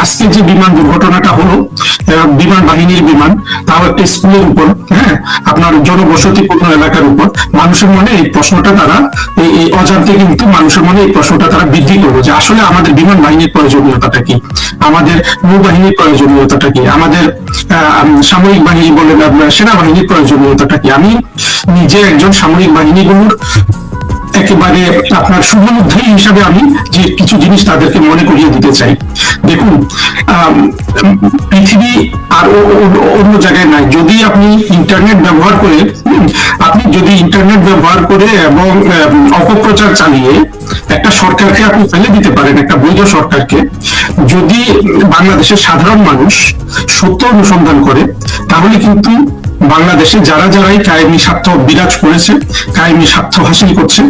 আজকে যে বিমান দুর্ঘটনাটা হলো বিমান বাহিনীর বিমান, তাও একটা স্কুলের উপর হ্যাঁ আপনার জনবসতিপূর্ণ এলাকার উপর, মানুষের মনে এই প্রশ্নটা তারা, এই- অজান্তে কিন্তু মানুষের মনে এই প্রশ্নটা তারা বৃদ্ধি করবে যে আসলে আমাদের বিমান বাহিনীর প্রয়োজনীয়তাটা কি? আমাদের নৌবাহিনীর প্রয়োজনীয়তাটা কি? আমাদের সামরিক বাহিনী বলে সেনাবাহিনীর প্রয়োজনীয়তাটা কি? আমি নিজে একজন সামরিক বাহিনীগুলোর একেবারে আপনার শুভমুদ্ধারী হিসাবে আমি যে কিছু জিনিস তাদেরকে মনে করিয়ে দিতে চাই। দেখুন পৃথিবী আর অন্য জায়গায় নাই। যদি আপনি ইন্টারনেট ব্যবহার করে আপনি যদি ইন্টারনেট ব্যবহার করে এবং অপপ্রচার চালিয়ে একটা সরকারকে আপনি ফেলে দিতে পারেন, একটা বৈধ সরকারকে, যদি বাংলাদেশের সাধারণ মানুষ সত্য অনুসন্ধান করে, তাহলে কিন্তু বাংলাদেশে যারা যারাই কায়েমি স্বার্থ বিরাজ করেছে, কায়েমি স্বার্থ হাসিল করছে,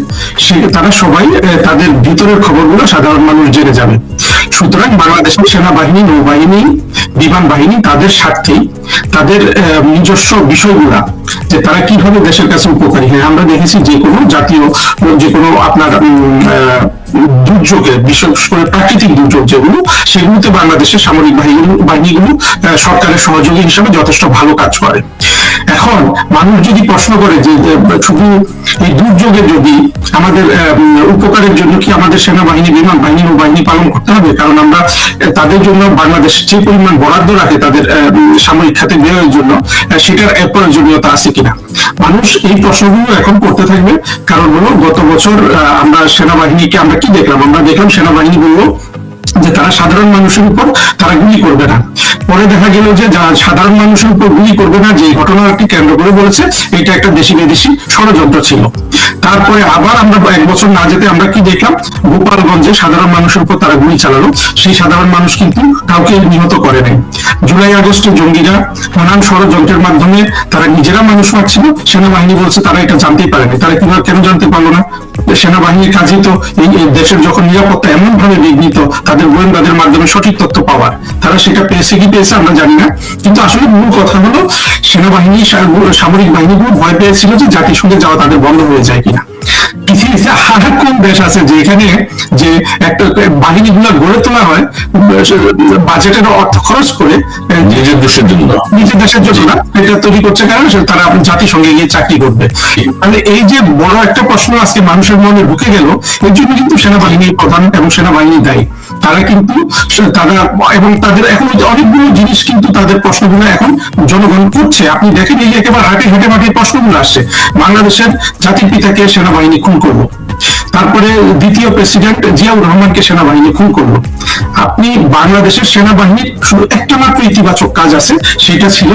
সে তারা সবাই তাদের ভিতরের খবরগুলো সাধারণ মানুষ জেনে যাবে। সুতরাং বাংলাদেশের সেনাবাহিনী, নৌবাহিনী, বিমান বাহিনী তাদের স্বার্থেই, তাদের নিজস্ব বিষয়গুলা যে তারা কীভাবে দেশের কাছে উপকারী। হয়, আমরা দেখেছি যে কোনো জাতীয়, যে কোনো আপনার দুর্যোগে, বিশেষ করে প্রাকৃতিক দুর্যোগ যেগুলো, সেগুলোতে বাংলাদেশের সামরিক বাহিনী, বাহিনীগুলো সরকারের সহযোগী হিসেবে যথেষ্ট ভালো কাজ করে। এখন মানুষ যদি প্রশ্ন করে যে শুধু এই দুর্যোগে যদি আমাদের উপকারের জন্য কি আমাদের সেনাবাহিনী, বিমান বাহিনী ও বাহিনী পালন করতে হবে? কারণ আমরা তাদের জন্য বাংলাদেশ যে পরিমাণ বরাদ্দ রাখে তাদের সামরিক খাতে ব্যয়ের জন্য সেটার প্রয়োজনীয়তা আছে কিনা? মানুষ এই প্রশ্নগুলো এখন করতে থাকবে। কারণ হলো গত বছর আমরা সেনাবাহিনীকে আমরা কি দেখলাম? আমরা দেখলাম সেনাবাহিনী বলল যে তারা সাধারণ মানুষের উপর তারা গুলি করবে না। পরে দেখা গেল যে যারা সাধারণ মানুষের উপর গুলি করবে না, যে ঘটনাটি কেন্দ্র করে বলেছে, এটা একটা দেশি বিদেশি ষড়যন্ত্র ছিল। তারপরে আবার আমরা এক বছর না যেতে আমরা কি দেখলাম? গোপালগঞ্জে সাধারণ মানুষের উপর তারা গুলি চালালো। সেই সাধারণ মানুষ কিন্তু কাউকে নিহত করে নাই। জুলাই আগস্টে জঙ্গিরা নানান ষড়যন্ত্রের মাধ্যমে তারা নিজেরা মানুষ মারছিল। সেনাবাহিনী বলছে তারা এটা জানতেই পারেনি। তারা কীভাবে কেন জানতে পারল না? সেনাবাহিনীর কাজই তো এই দেশের যখন নিরাপত্তা এমন ভাবে বিঘ্নিত, তাদের গোয়েন্দাদের মাধ্যমে সঠিক তথ্য পাওয়ার। তারা সেটা পেয়েছে কি পেয়েছে আমরা জানি না। কিন্তু আসলে মূল কথা হলো, সেনাবাহিনী, সামরিক বাহিনীগুলো ভয় পেয়েছিল যে জাতিসংঘে যাওয়া তাদের বন্ধ হয়ে যায়। আর কোন দেশ আছে যেখানে যে একটা বাহিনীগুলো গড়ে তোলা হয় বাজেটের অর্থ খরচ করে নিজের দেশের জন্য। নিজের দেশের জন্য না এটা তৈরি করছে কারণ তারা জাতিসংঘে গিয়ে চাকরি করবে। মানে এই যে বড় একটা প্রশ্ন আজকে মানুষের মনে ঢুকে গেল এর জন্য কিন্তু সেনাবাহিনীর প্রধান এবং সেনাবাহিনী দায়ী। তারা কিন্তু তারা এবং তাদের এখন অনেকগুলো জিনিস কিন্তু তাদের প্রশ্নগুলো এখন জনগণ করছে। আপনি দেখেন এই যে একেবারে হাটে হাটে মাঠে প্রশ্নগুলো আসছে। বাংলাদেশের জাতির পিতাকে সেনাবাহিনী খুন করল তারপরে দ্বিতীয় প্রেসিডেন্ট জিয়াউর রহমানকে সেনাবাহিনী খুন করল। আপনি বাংলাদেশের সেনাবাহিনীর শুধু একটা মাত্র ইতিবাচক কাজ আছে, সেটা ছিল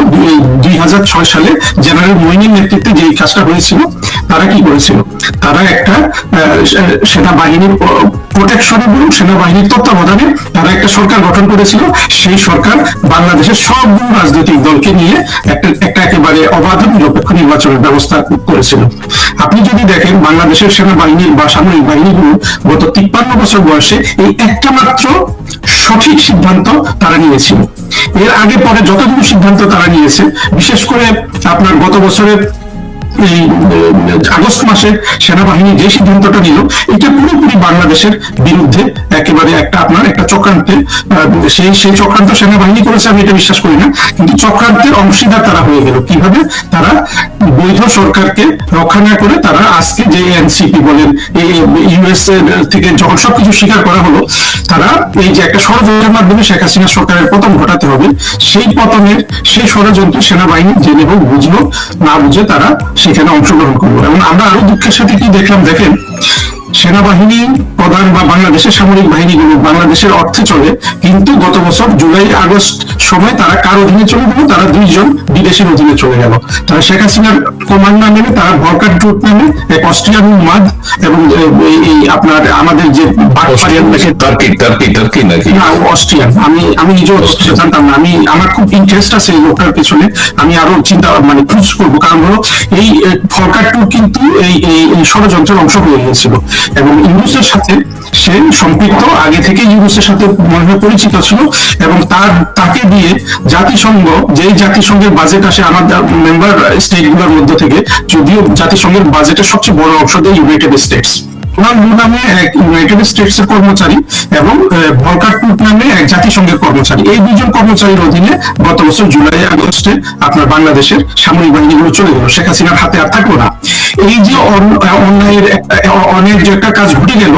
দুই হাজার ছয় সালে জেনারেল মইনের নেতৃত্বে যে কাজটা হয়েছিল, তারা কি করেছিল? তারা একটা সেনাবাহিনীর প্রোটেকশনে বলুন সেনাবাহিনীর তত্ত্বাবধানে তারা একটা সরকার গঠন করেছিল। সেই সরকার বাংলাদেশের সবগুলো রাজনৈতিক দলকে নিয়ে একটা একটা একেবারে অবাধ নিরপেক্ষ নির্বাচনের ব্যবস্থা করেছিল। আপনি যদি দেখেন বাংলাদেশের সেনাবাহিনীর বা সামরিক বাহিনীগুলো গত তিপ্পান্ন বছর বয়সে এই একটা মাত্র সঠিক সিদ্ধান্ত তারা নিয়েছিল। এর আগে পরে যতগুলো সিদ্ধান্ত তারা নিয়েছে, বিশেষ করে আপনার গত বছরের এই আগস্ট মাসে সেনাবাহিনী যে সিদ্ধান্তটা নিল, এটা পুরোপুরি বাংলাদেশের বিরুদ্ধে একেবারে একটা আপনার একটা চক্রান্তে সেই সেই চক্রান্ত সেনাবাহিনী করেছে, আমি এটা বিশ্বাস করি না। কিন্তু চক্রান্তের অংশীদার তারা হয়ে গেল। কীভাবে? তারা বৈধ সরকারকে রক্ষা না করে তারা আজকে যে এনসিপি বলেন ইউএস থেকে যখন সবকিছু স্বীকার করা হলো, তারা এই যে একটা ষড়যন্ত্রের মাধ্যমে শেখ হাসিনা সরকারের পতন ঘটাতে হবে, সেই পতনের সেই ষড়যন্ত্র সেনাবাহিনী জেনে হোক, বুঝলো, না বুঝে তারা সেখানে অংশগ্রহণ করব। এবং আমরা আরও দুঃখের সাথে কি দেখলাম? দেখেন সেনাবাহিনী প্রধান বা বাংলাদেশের সামরিক বাহিনীগুলো বাংলাদেশের অর্থে চলে কিন্তু গত বছর জুলাই আগস্ট সময় তারা কার অধীনে চলে গেল? তারা দুইজন বিদেশের অধীনে চলে গেল। তারা শেখ হাসিনার কমান্ড না মেনে তারা ভরকার ট্রুপ নামে এক অস্ট্রিয়ান মাদ এবং এই- আপনার আমাদের যে অস্ট্রিয়ান আমি আমি নিজেও জানতাম না। আমি আমার খুব ইন্টারেস্ট আছে এই লোকটার পিছনে। আমি আরও চিন্তা মানে খোঁজ করব। কারণ হলো এই সরকার টু কিন্তু এই ষড়যন্ত্রের অংশ হয়ে গিয়েছিল। এবং ইউনুসের সাথে সে সম্পৃক্ত, আগে থেকে ইউনুসের সাথে মনে পরিচিত ছিল, এবং তার, তাকে দিয়ে জাতিসংঘ, যেই জাতিসংঘের বাজেট আসে আমাদের মেম্বার স্টেটগুলোর মধ্যে থেকে, যদিও জাতিসংঘের বাজেটের সবচেয়ে বড় অংশ দেয় ইউনাইটেড স্টেটস ওনার মূল নামে এক ইউনাইটেড স্টেটস এর কর্মচারী এবং ভলকার নামে এক জাতিসংঘের কর্মচারী। এই দুজন কর্মচারীর অধীনে গত বছর জুলাই আগস্টে আপনার বাংলাদেশের সামরিক বাহিনীগুলো চলে গেল। শেখ হাসিনার হাতে আর থাকল না। এই যে অন্যায়ের অনেক যে একটা কাজ ঘটে গেল,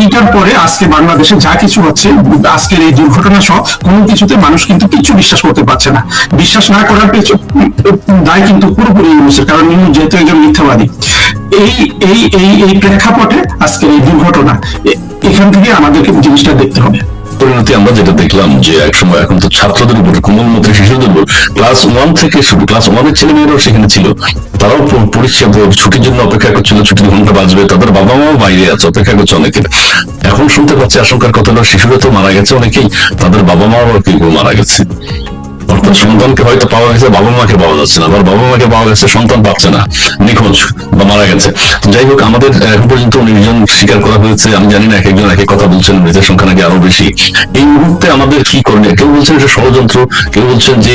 এইটার পরে আজকে বাংলাদেশে যা কিছু হচ্ছে, আজকের এই দুর্ঘটনা সহ কোনো কিছুতে মানুষ কিন্তু কিছু বিশ্বাস করতে পারছে না। বিশ্বাস না করার দায় কিন্তু পুরোপুরি ইউনুসের, কারণ ইউনুস যেহেতু একজন মিথ্যাবাদী। এই এই এই এই প্রেক্ষাপটে আজকের এই দুর্ঘটনা এখান থেকে আমাদেরকে জিনিসটা দেখতে হবে। পরিণতি আমরা যেটা দেখলাম যে একসময় এখন তো ছাত্রদের উপর কোমলমতি শিশুদের উপর ক্লাস ওয়ান থেকে শুরু ক্লাস ওয়ানের ছেলে মেয়েরাও সেখানে ছিল। তারাও পরীক্ষা ছুটির জন্য অপেক্ষা করছিল, ছুটির ঘণ্টা বাজবে, তাদের বাবা মাও বাইরে আছে, অপেক্ষা করছে অনেকের। এখন শুনতে পাচ্ছি আশঙ্কার কথাটা, শিশুরা তো মারা গেছে, অনেকেই তাদের বাবা মাও কেউ মারা গেছে। সন্তানকে হয়তো পাওয়া গেছে, বাবা মাকে পাওয়া যাচ্ছে না বাবা মাকে পাওয়া গেছে, সন্তান পাচ্ছে না, নিখোঁজ বা মারা গেছে। যাই হোক, আমাদের এখন পর্যন্ত স্বীকার করা হয়েছে, আমি জানি না, এক একজন এক কথা বলছেন, মৃতের সংখ্যা নাকি আরও বেশি। এই মুহূর্তে আমাদের কি করণীয় কেউ বলছেন এটা ষড়যন্ত্র, কেউ বলছেন যে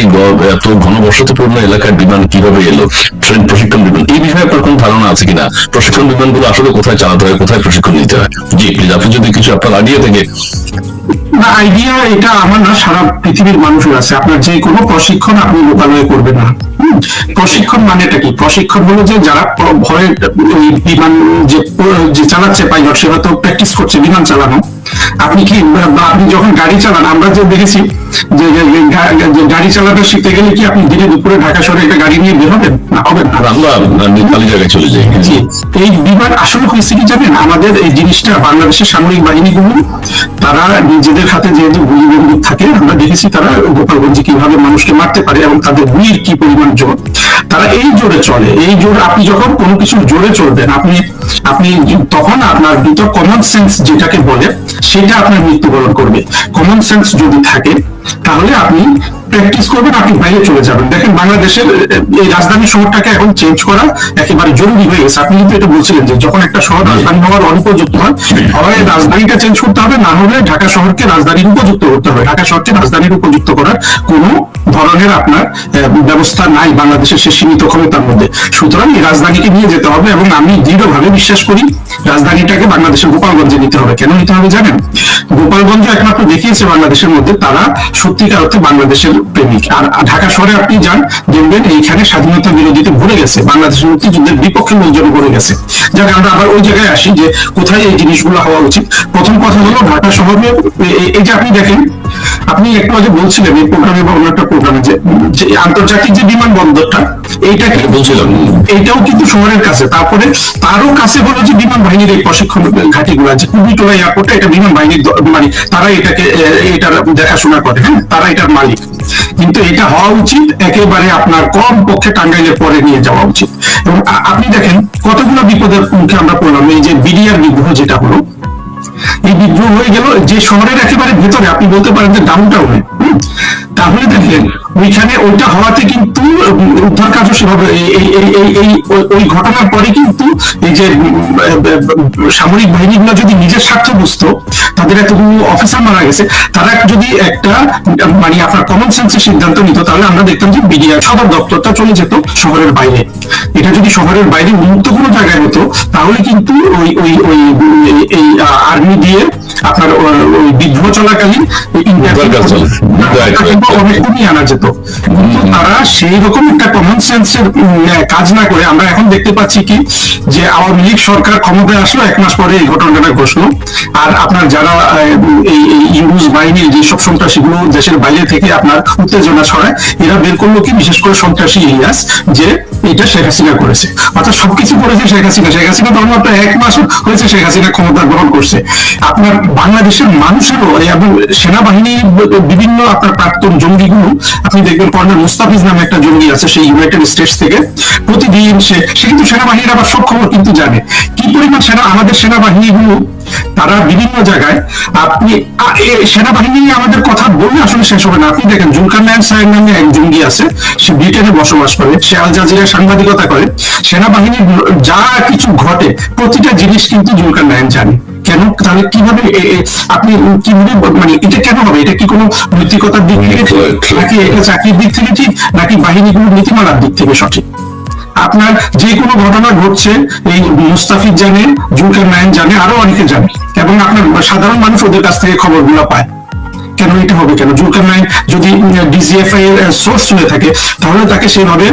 এত ঘনবসতিপূর্ণ এলাকার বিমান কীভাবে এলো? ট্রেন, প্রশিক্ষণ বিমান, এই বিষয়ে আপনার কোনো ধারণা আছে কিনা? প্রশিক্ষণ বিমানগুলো আসলে কোথায় চালাতে হয়, কোথায় প্রশিক্ষণ নিতে হয়? জি প্লিজ আপনি যদি কিছু আপনার আইডিয়া থেকে না আইডিয়া এটা আমার না, সারা পৃথিবীর মানুষের আছে। আপনার যে কোনো প্রশিক্ষণ আপনি লোকালয়ে করবেন না। প্রশিক্ষণ মানেটা কি? প্রশিক্ষণ হলো যে যারা ভয়ের ভয়ে বিমান যে চালাচ্ছে পাইলট সেটা তো প্র্যাকটিস করছে বিমান চালানো। আপনি কি বা- আপনি যখন গাড়ি চালান আমরা যে দেখেছি যে গাড়ি চালানো শিখতে গেলে কি আপনি দিনে দুপুরে ঢাকা শহরে একটা গাড়ি নিয়ে বের হবেন? না হবেন না। আমরা খালি জায়গায় চলে যাই। এই বিমান আসলে হয়েছে কি জানেন? আমাদের এই জিনিসটা বাংলাদেশের সামরিক বাহিনীগুলো তারা নিজেদের হাতে যেহেতু গুলি বন্দুক থাকে আমরা দেখেছি তারা গোপালগঞ্জে কীভাবে মানুষকে মারতে পারে এবং তাদের গুলির কি পরিমাণ জোর। তারা এই জোরে চলে। এই জোর আপনি যখন কোনো কিছু জোরে চলবেন আপনি আপনি তখন আপনার ভিতর কমন সেন্স যেটাকে বলে সেটা আপনার মৃত্যুবরণ করবে। কমন সেন্স যদি থাকে তাহলে আপনি প্র্যাকটিস করবেন আপনি বাইরে চলে যাবেন। দেখেন বাংলাদেশের এই রাজধানী শহরটাকে এখন চেঞ্জ করা একেবারে জরুরি হয়ে গেছে। আপনি কিন্তু এটা বলছিলেন যে যখন একটা শহর রাজধানী হওয়ার অনুপযুক্ত হয় হয় রাজধানীটা চেঞ্জ করতে হবে না হলে ঢাকা শহরকে রাজধানীর উপযুক্ত করতে হবে। ঢাকা শহরকে রাজধানীর উপযুক্ত করার কোনো ধরনের আপনার ব্যবস্থা নাই বাংলাদেশের সে সীমিত ক্ষমতার মধ্যে। সুতরাং এই রাজধানীকে নিয়ে যেতে হবে এবং আমি দৃঢ়ভাবে বিশ্বাস করি রাজধানীটাকে বাংলাদেশের গোপালগঞ্জে নিতে হবে। কেন নিতে হবে জানেন? গোপালগঞ্জ একমাত্র দেখিয়েছে বাংলাদেশের মধ্যে তারা সত্যিকার অর্থে বাংলাদেশের প্রেমিক। আর ঢাকা শহরে আপনি যান, দেখবেন এইখানে স্বাধীনতা বিরোধীতে ভরে গেছে, বাংলাদেশের মুক্তিযুদ্ধের বিপক্ষে লোকজন ভরে গেছে। যাক, আমরা আবার ওই জায়গায় আসি যে কোথায় এই জিনিসগুলো হওয়া উচিত। প্রথম কথা হলো ঢাকা শহরে এই যে আপনি দেখেন আপনি একটু আগে বলছিলেন এই প্রোগ্রামে বা অন্য একটা প্রোগ্রামে যে আন্তর্জাতিক যে বিমানবন্দরটা এইটা কি? বলছিলাম। এইটাও কিন্তু শহরের কাছে। তারপরে তারও কাছে হলো যে বিমান বাহিনীর এই প্রশিক্ষণ ঘাটিগুলো আছে কুমিটোলা এয়ারপোর্টে এটা বিমান বাহিনীর মানে তারা এটাকে এটার দেখাশোনা করে হ্যাঁ? তারা এটার মালিক। কিন্তু এটা হওয়া উচিত একেবারে আপনার কম পক্ষে টাঙ্গাইলের পরে নিয়ে যাওয়া উচিত। এবং আপনি দেখেন কতগুলো বিপদের মুখে আমরা পড়লাম। এই যে বিডিআর বিদ্রোহ যেটা হলো এই বিদ্রোহ হয়ে গেল যে শহরের একেবারে ভেতরে, আপনি বলতে পারেন যে ডাউন টাউনে তাহলে দেখলেন ওইখানে ওইটা হওয়াতে কিন্তু, উদ্ধার কাজও সেভাবে ওই- ঘটনার পরে কিন্তু এই যে সামরিক বাহিনীগুলো যদি নিজের স্বার্থ বুঝতো তাদের এতগুলো অফিসার মারা গেছে তারা যদি একটা মানে আপনার কমন সেন্সের সিদ্ধান্ত নিত তাহলে আমরা দেখতাম যে বিডিআর সদর দপ্তরটা চলে যেত শহরের বাইরে এটা যদি শহরের বাইরে উন্মুক্ত কোনো জায়গায় হতো তাহলে কিন্তু ওই ওই ওই এই- আর্মি দিয়ে আপনার ওই বিদ্রোহ চলাকালীন এই উদ্ধার কাজ চলে। Right, right, right. অনেক আনা যেত কিন্তু তারা সেই রকম একটা কমন সেন্সের কাজ না করে আমরা এখন দেখতে পাচ্ছি কি যে আওয়ামী লীগ সরকার ক্ষমতায় আসলো এক মাস পরে এই ঘটনাটা ঘটলো আর আপনার যারা আহ, এই এই বাহিনীর যেসব সন্ত্রাসীগুলো দেশের বাইরে থেকে আপনার উত্তেজনা ছড়ায় এরা বের করল কি? বিশেষ করে সন্ত্রাসী ইলিয়াস যে এটা শেখ হাসিনা করেছে। অর্থাৎ সবকিছু করেছে শেখ হাসিনা। শেখ হাসিনা তো মাত্র এক মাস হয়েছে শেখ হাসিনা ক্ষমতা গ্রহণ করছে। আপনার বাংলাদেশের মানুষেরও এবং সেনাবাহিনী বিভিন্ন আপনার প্রাক্তন জঙ্গিগুলো আপনি দেখবেন কর্নেল মুস্তাফিজ নামে একটা জঙ্গি আছে সেই ইউনাইটেড স্টেটস থেকে। প্রতিদিন সে কিন্তু সেনাবাহিনীর আবার সব খবর কিন্তু জানে। কি পরিমাণ সেনা আমাদের সেনাবাহিনীগুলো তারা বিভিন্ন জায়গায় আপনি সেনাবাহিনী নিয়ে আমাদের কথা বললে আসলে শেষ হবে না আপনি দেখেন জুলকার নায়ক সাহেব নামে এক জঙ্গি আছে সে ব্রিটেনে বসবাস করে সে আল জাজিরা সাংবাদিকতা করে সেনাবাহিনীর যা কিছু ঘটে প্রতিটা জিনিস কিন্তু জুলকার নায়ক জানে কেন তাহলে কীভাবে আপনি কীভাবে মানে এটা কেন হবে এটা কি কোনো নৈতিকতার দিক থেকে? Right, right. নাকি এটা চাকরির দিক থেকে ঠিক নাকি বাহিনীগুলোর নীতিমালার দিক থেকে সঠিক আপনার যে কোনো ঘটনা ঘটছে, এই মুস্তাফিজ জানে, জুলকার নায়ন জানে, আরও অনেকে জানে, এবং আপনার সাধারণ মানুষ ওদের কাছ থেকে খবরগুলো পায়। কেন এটা হবে কেন? জুলকার নাইন যদি ডিজিএফআই এর সোর্স হয়ে থাকে, তাহলে তাকে সেভাবে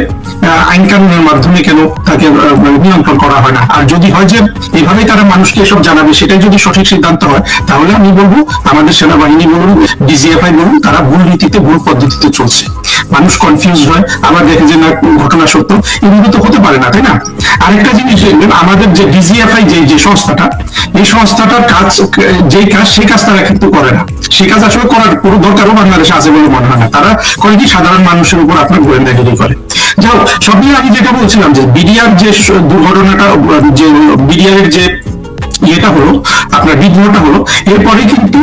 আইন কানুনের মাধ্যমে কেন তাকে মানে নিয়ন্ত্রণ করা হয় না? আর যদি হয় যে, এভাবেই তারা মানুষকে এসব জানাবে, সেটাই যদি সঠিক সিদ্ধান্ত হয়, তাহলে আমি বলব, আমাদের সেনাবাহিনী বলুন ডিজিএফআই বলুন, তারা ভুল নীতিতে, ভুল পদ্ধতিতে চলছে। মানুষ কনফিউজ হয়, আবার দেখে যে না ঘটনা সত্য এগুলো তো হতে পারে না, তাই না? আরেকটা জিনিস দেখবেন, আমাদের যে ডিজিএফআই যে যে সংস্থাটা, এই সংস্থাটার কাজ যে কাজ, সেই কাজ তারা কিন্তু করে না। সেই কাজ আসলে করার কোনো দরকারও বাংলাদেশে আছে বলে মনে হয় না। তারা করে কি? সাধারণ মানুষের উপর আপনার গোয়েন্দাগিরি করে। যাও সব মিলিয়ে আমি যেটা বলছিলাম যে বিডিআর যে দুর্ঘটনাটা, যে বিডিআর এর যে ইয়েটা হলো বিদ্রোহটা হলো। এরপরে কিন্তু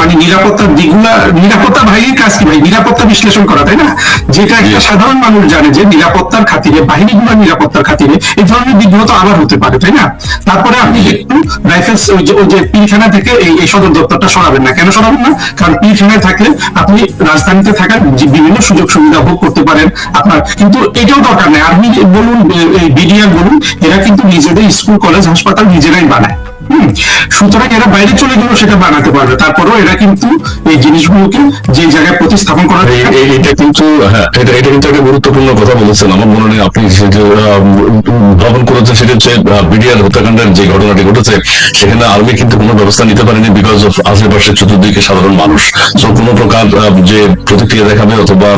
মানে নিরাপত্তার দিকগুলা নিরাপত্তা বাহিনীর কাজ কি ভাই? নিরাপত্তা বিশ্লেষণ করা তাই না? যেটা একটা সাধারণ মানুষ জানে যে নিরাপত্তার খাতিরে বাহিনীগুলোর নিরাপত্তার খাতিরে এই ধরনের বিদ্রোহ তো আবার হতে পারে তাই না? তারপরে আপনি একটু রাইফেলস ওই যে ওই যে পিলখানা থেকে এই সদর দপ্তরটা সরাবেন না। কেন সরাবেন না? কারণ পিলখানায় থাকলে আপনি রাজধানীতে থাকার বিভিন্ন সুযোগ সুবিধা ভোগ করতে পারেন আপনার। কিন্তু এটাও দরকার নেই। আর্মি বলুন বিডিআর বলুন এরা কিন্তু নিজেদের স্কুল কলেজ হাসপাতাল নিজেরাই বানায়। সুতরাং এরা বাইরে চলে গেলেও সেটা বানাতে পারবে। তারপরেও এরা কিন্তু এই জিনিসগুলোকে যে জায়গায় প্রতিস্থাপন করা এটা কিন্তু হ্যাঁ এটা এটা কিন্তু একটা গুরুত্বপূর্ণ কথা বলেছেন। আমার মনে নেই আপনি ভ্রমণ করেছেন সেটা হচ্ছে বিডিআর হত্যাকাণ্ডের যে ঘটনাটি ঘটেছে, সেখানে আর্মি কিন্তু কোনো ব্যবস্থা নিতে পারেনি বিকজ অফ আশেপাশে চতুর্দিকে সাধারণ মানুষ। তো কোনো প্রকার যে প্রতিক্রিয়া দেখাবে অথবা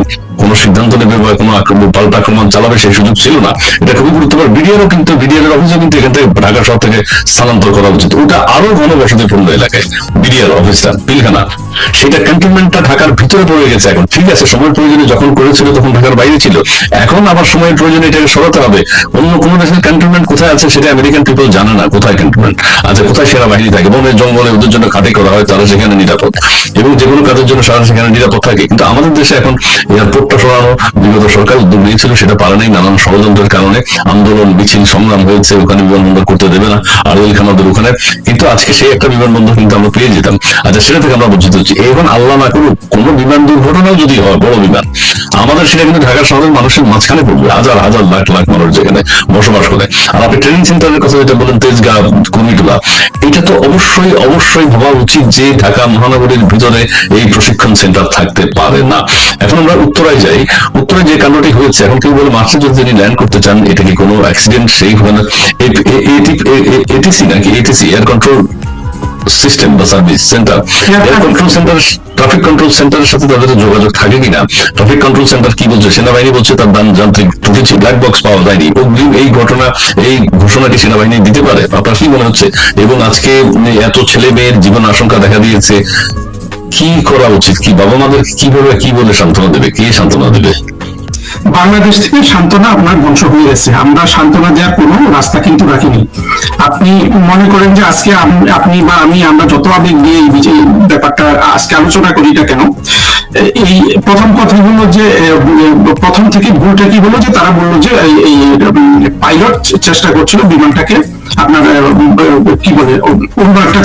কোনো সিদ্ধান্ত নেবে বা কোনো আক্রমণ, পাল্টা আক্রমণ চালাবে সেই সুযোগ ছিল না। এটা খুবই গুরুত্বপূর্ণ। বিডিআরও কিন্তু বিডিআর এর অফিসও কিন্তু এখান থেকে ঢাকা শহর থেকে স্থানান্তর করা উচিত। ওটা আরও ঘনবসতিপূর্ণ এলাকায়, বিডিআর অফিসটা, পিলখানা। সেটা ক্যান্টনমেন্টটা ঢাকার ভিতরে পড়ে গেছে এখন। ঠিক আছে সময় প্রয়োজনে যখন করেছিল তখন ঢাকার বাইরে ছিল। এখন আবার সময়ের প্রয়োজনে এটাকে সরাতে হবে। অন্য কোনো দেশের ক্যান্টনমেন্ট কোথায় আছে সেটা আমেরিকান পিপল জানে না, কোথায় ক্যান্টনমেন্ট আচ্ছা কোথায় সেরা সেনাবাহিনী থাকে? বনে জঙ্গলে ওদের জন্য খাটি করা হয়, তারা সেখানে নিরাপদ। এবং যে কোনো কাজের জন্য সারা সেখানে নিরাপদ থাকে। কিন্তু আমাদের দেশে এখন এয়ারপোর্টটা সরানো, বিগত সরকার উদ্যোগ নিয়েছিল সেটা পারে নাই নানান ষড়যন্ত্রের কারণে। আন্দোলন, মিছিল, সংগ্রাম হয়েছে, ওখানে বিমানবন্দর করতে দেবে না আরওয়েল খান ওদের ওখানে। কিন্তু আজকে সেই একটা বিমানবন্দর কিন্তু আমরা পেয়ে যেতাম। আচ্ছা সেটা থেকে আমরা বঞ্চিত হচ্ছি এখন আল্লাহ না করুক, কোনো বিমান দুর্ঘটনাও যদি হয়, বড় বিমান, আমাদের সেটা কিন্তু ঢাকা শহরের মানুষের মাঝখানে পড়বে, হাজার হাজার লাখ লাখ মানুষ যেখানে বসবাস করে। আর আপনি ট্রেনিং সেন্টারের কথা যেটা বলেন তেজগাঁ কুমিটোলা এটা তো অবশ্যই অবশ্যই ভাবা উচিত যে ঢাকা মহানগরীর ভিতরে এই প্রশিক্ষণ সেন্টার থাকতে পারে না। এখন আমরা উত্তরায় যাই। উত্তরায় যে কাণ্ডটি হয়েছে এখন কেউ বলে মার্চে যদি তিনি ল্যান্ড করতে চান এটা কি কোনো অ্যাক্সিডেন্ট সেই ওখানে এটিসি নাকি? এটিসি এয়ার কন্ট্রোল সিস্টেম বা service centre air control centre traffic control সেন্টারের সাথে তাদের যোগাযোগ থাকে কিনা? ট্রাফিক কন্ট্রোল সেন্টার কি বলছে? সেনাবাহিনী বলছে তার দান যান্ত্রিক ত্রুটি ব্ল্যাক বক্স পাওয়া যায়নি। অগ্রিম এই ঘটনা এই ঘোষণাটি সেনাবাহিনী দিতে পারে? আপনার কি মনে হচ্ছে? এবং আজকে এত ছেলে মেয়ের জীবন আশঙ্কা দেখা দিয়েছে। কি করা উচিত? কি বাবা মাদের কীভাবে কি বলে সান্ত্বনা দেবে? কে সান্ত্বনা দেবে? বাংলাদেশ থেকে সান্ত্বনা আপনার ধ্বংস হয়ে গেছে। আমরা সান্ত্বনা দেওয়ার কোনো রাস্তা কিন্তু রাখিনি। আপনি মনে করেন যে আজকে আপনি বা আমি, আমরা যত আবেগ দিয়ে এই ব্যাপারটা আজকে আলোচনা করি না কেন, এই প্রথম কথা হলো যে প্রথম থেকে ভুলটা কি হলো যে তারা বলল যে, এই পাইলট চেষ্টা করছিল বিমানটাকে আপনার কি বলে অন্য একটা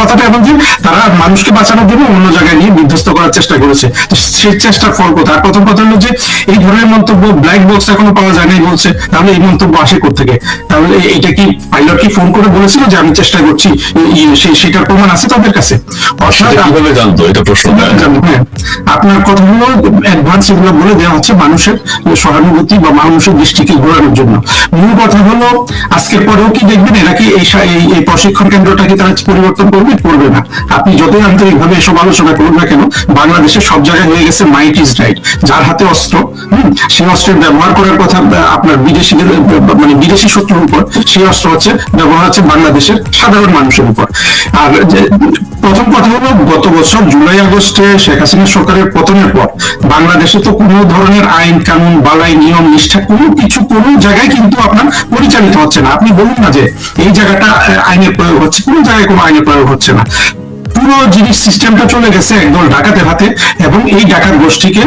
কথাটা যে তারা মানুষকে বাঁচানোর জন্য অন্য জায়গায় নিয়ে বিধ্বস্ত করার চেষ্টা করেছে। তো সেই চেষ্টার ফল কোথায়? আর প্রথম কথা হলো যে এই ধরনের মন্তব্য ব্ল্যাক বক্স এখনও পাওয়া যায় নাই বলছে। তাহলে এই মন্তব্য আসে থেকে তাহলে এটা কি পাইলট কি ফোন করে বলেছিল যে আমি চেষ্টা করছি ই- ই- সেই সেটার প্রমাণ আছে তাদের কাছে? জানতো? এটা প্রশ্ন হ্যাঁ, আপনার কথা হলো অ্যাডভান্স এগুলো বলে দেওয়া হচ্ছে মানুষের সহানুভূতি বা মানুষের দৃষ্টিকে ঘোরানোর জন্য। মূল কথা হলো আজকের পরেও কি দেখবেন এরা নাকি এই এই- প্রশিক্ষণ কেন্দ্রটাকে তারা পরিবর্তন করবে? করবে না। আপনি যতই আন্তরিকভাবে এসব আলোচনা করুন না কেন বাংলাদেশে সব জায়গায় হয়ে গেছে মাইট ইজ রাইট যার হাতে অস্ত্র। সেই অস্ত্রের ব্যবহার করার কথা আপনার বিদেশিদের মানে বিদেশি শত্রুর উপর সেই অস্ত্র হচ্ছে, ব্যবহার হচ্ছে বাংলাদেশের সাধারণ মানুষের উপর। আর প্রথম কথা হলো, গত বছর জুলাই, আগস্টে শেখ হাসিনা সরকারের পতনের পর বাংলাদেশে তো কোনো ধরনের আইন, কানুন, বালাই, নিয়ম, নিষ্ঠা, কোনো কিছু কোনো জায়গায় কিন্তু আপনার পরিচালিত হচ্ছে না। আপনি বলুন না যে এই জায়গাটা আইনের প্রয়োগ হচ্ছে, কোনো জায়গায় কোনো আইনের প্রয়োগ হচ্ছে না। পুরো জিনিস সিস্টেমটা চলে গেছে একদল ডাকাতের হাতে এবং এই ডাকাত গোষ্ঠীকে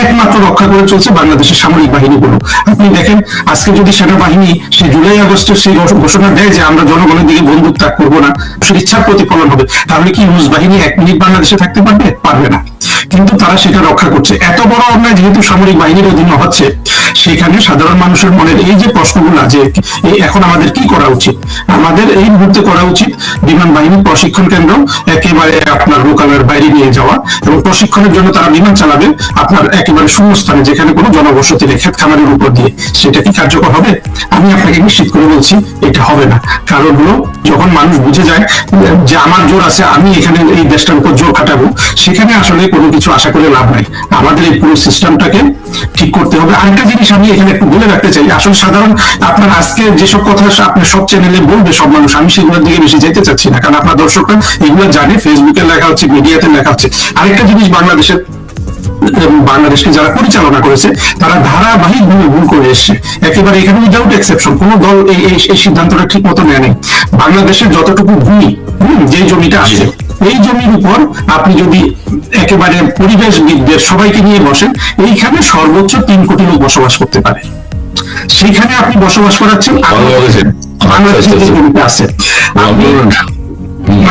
একমাত্র রক্ষা করে চলছে বাংলাদেশের সামরিক বাহিনীগুলো। আপনি দেখেন, আজকে যদি সেনাবাহিনী সে জুলাই আগস্টের সেই ঘোষ- ঘোষণা দেয় যে আমরা জনগণের দিকে বন্দুক ত্যাগ করব না ইচ্ছার প্রতিফলন হবে। তাহলে কি রুশ বাহিনী এক মিনিট বাংলাদেশে থাকতে পারবে? পারবে না। কিন্তু তারা সেটা রক্ষা করছে। এত বড় অন্যায় যেহেতু সামরিক বাহিনীর অধীনে হচ্ছে সেখানে সাধারণ মানুষের মনের এই যে প্রশ্নগুলো যে এই এখন আমাদের কি করা উচিত? আমাদের এই মুহূর্তে করা উচিত বিমান বাহিনী প্রশিক্ষণ কেন্দ্র একেবারে আপনার লোকালের বাইরে নিয়ে যাওয়া এবং প্রশিক্ষণের জন্য তারা বিমান চালাবে আপনার একেবারে শূন্যস্থানে, যেখানে কোনো জনবসতি নেই ক্ষেত খামারের উপর দিয়ে। সেটা কি কার্যকর হবে? আমি আপনাকে নিশ্চিত করে বলছি, এটা হবে না। কারণ হলো, যখন মানুষ বুঝে যায় যে আমার জোর আছে, আমি এখানে এই দেশটার উপর জোর খাটাবো, সেখানে আসলে কোনো কিছু আশা করে লাভ নাই। আমাদের এই পুরো সিস্টেমটাকে ঠিক করতে হবে। আরেকটা জিনিস আমি এখানে একটু বলে রাখতে চাই, আসলে সাধারণ আপনার আজকে যেসব কথা আপনার সব চ্যানেলে বলবে, সব মানুষ, আমি সেগুলোর দিকে বেশি যেতে চাচ্ছি না। কারণ আপনার দর্শকরা এগুলো জানে ফেসবুকে লেখা হচ্ছে মিডিয়াতে লেখা হচ্ছে। আরেকটা জিনিস বাংলাদেশের বাংলাদেশকে যারা পরিচালনা করেছে, তারা ধারাবাহিক ভাবে ভুল করে এসছে। একেবারে এখানে উইদাউট এক্সেপশন কোন দল এই সিদ্ধান্তটা ঠিক মতো নেয় নাই। বাংলাদেশের যতটুকু ভূমি যে জমিটা আছে এই জমির উপর আপনি যদি একেবারে পরিবেশবিদদের সবাইকে নিয়ে বসেন এইখানে সর্বোচ্চ তিন কোটি লোক বসবাস করতে পারে। সেখানে আপনি বসবাস করাচ্ছেন বাংলাদেশের আছে। তিন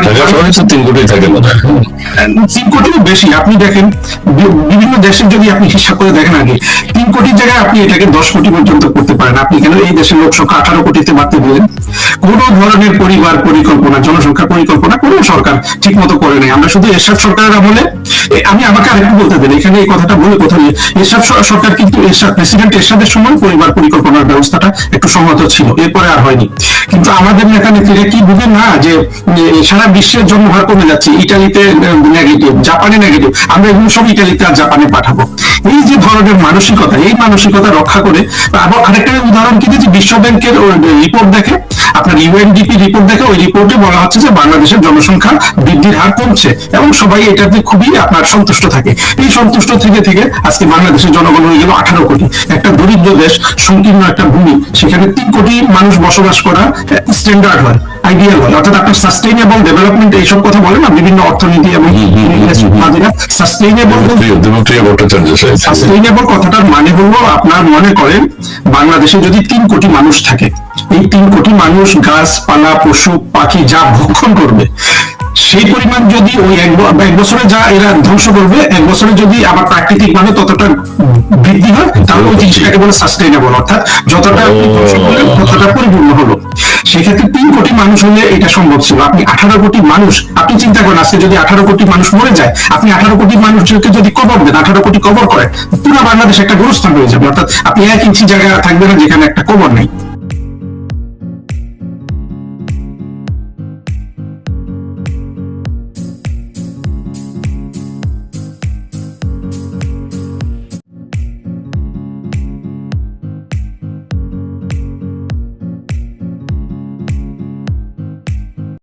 কোটির জায়গায় আপনি এটাকে দশ কোটি পর্যন্ত করতে পারেন। আপনি কেন এই দেশের আঠারো কোটিতে বাড়তে পরিবার পরিকল্পনা জনসংখ্যা পরিকল্পনা কোন সরকার ঠিক মতো করে নাই। আমরা শুধু এরশাদ সরকারের আমলে আমি আমাকে আরেকটু বলতে দেন, এখানে এই কথাটা বলে নেই এরশাদ সরকার কিন্তু এরশাদ প্রেসিডেন্ট এরশাদের সময় পরিবার পরিকল্পনার ব্যবস্থাটা একটু সংহত ছিল, এরপরে আর হয়নি। কিন্তু আমাদের নেতা নেত্রীরা কি বুঝে না যে সারা বিশ্বের জন্মহার কমে যাচ্ছে, ইটালিতে নেগেটিভ জাপানে নেগেটিভ আমরা এগুলো সব ইটালিতে আর জাপানে পাঠাবো। এই যে ধরনের মানসিকতা, এই মানসিকতা রক্ষা করে, আবার আরেকটা উদাহরণ কি দিয়েছি বিশ্ব ব্যাংকের রিপোর্ট দেখে আপনার ইউএনডিপি রিপোর্ট দেখে ওই রিপোর্টে বলা হচ্ছে যে বাংলাদেশের জনসংখ্যা বৃদ্ধির হার কমছে এবং সবাই এটাতে খুবই আপনার সন্তুষ্ট থাকে। এই সন্তুষ্ট থেকে থেকে আজকে বাংলাদেশের জনগণ হয়ে গেল আঠারো কোটি। একটা দরিদ্র দেশ, সংকীর্ণ একটা ভূমি, সেখানে তিন কোটি মানুষ বসবাস করা স্ট্যান্ডার্ড হয়। আইডিয়াল হয় অর্থাৎ আপনার সাস্টেইনেবল ডেভেলপমেন্ট এইসব কথা বলে না বিভিন্ন অর্থনীতি এবং সাস্টেইনেবল সাস্টেইনেবল কথাটার মানে হলো আপনার মনে করেন বাংলাদেশে যদি তিন কোটি মানুষ থাকে এই তিন কোটি মানুষ গাছপালা পশু পাখি যা ভক্ষণ করবে সেই পরিমাণ যদি ওই এক বছরে যা এরা ধ্বংস করবে এক বছরে যদি আবার প্রাকৃতিক ভাবে ততটা বৃদ্ধি হয় তাহলে ওই জিনিসটাকে বলে সাস্টেইনেবল অর্থাৎ যতটা ততটা পরিপূর্ণ হলো। সেক্ষেত্রে তিন কোটি মানুষ হলে এটা সম্ভব ছিল। আপনি আঠারো কোটি মানুষ, আপনি চিন্তা করেন, আজকে যদি আঠারো কোটি মানুষ মরে যায়, আপনি আঠারো কোটি মানুষকে যদি কবর দেন, আঠারো কোটি কবর করেন পুরো বাংলাদেশ একটা গুরুস্থান হয়ে যাবে। অর্থাৎ আপনি এক ইঞ্চি জায়গা থাকবে না যেখানে একটা কবর নেই।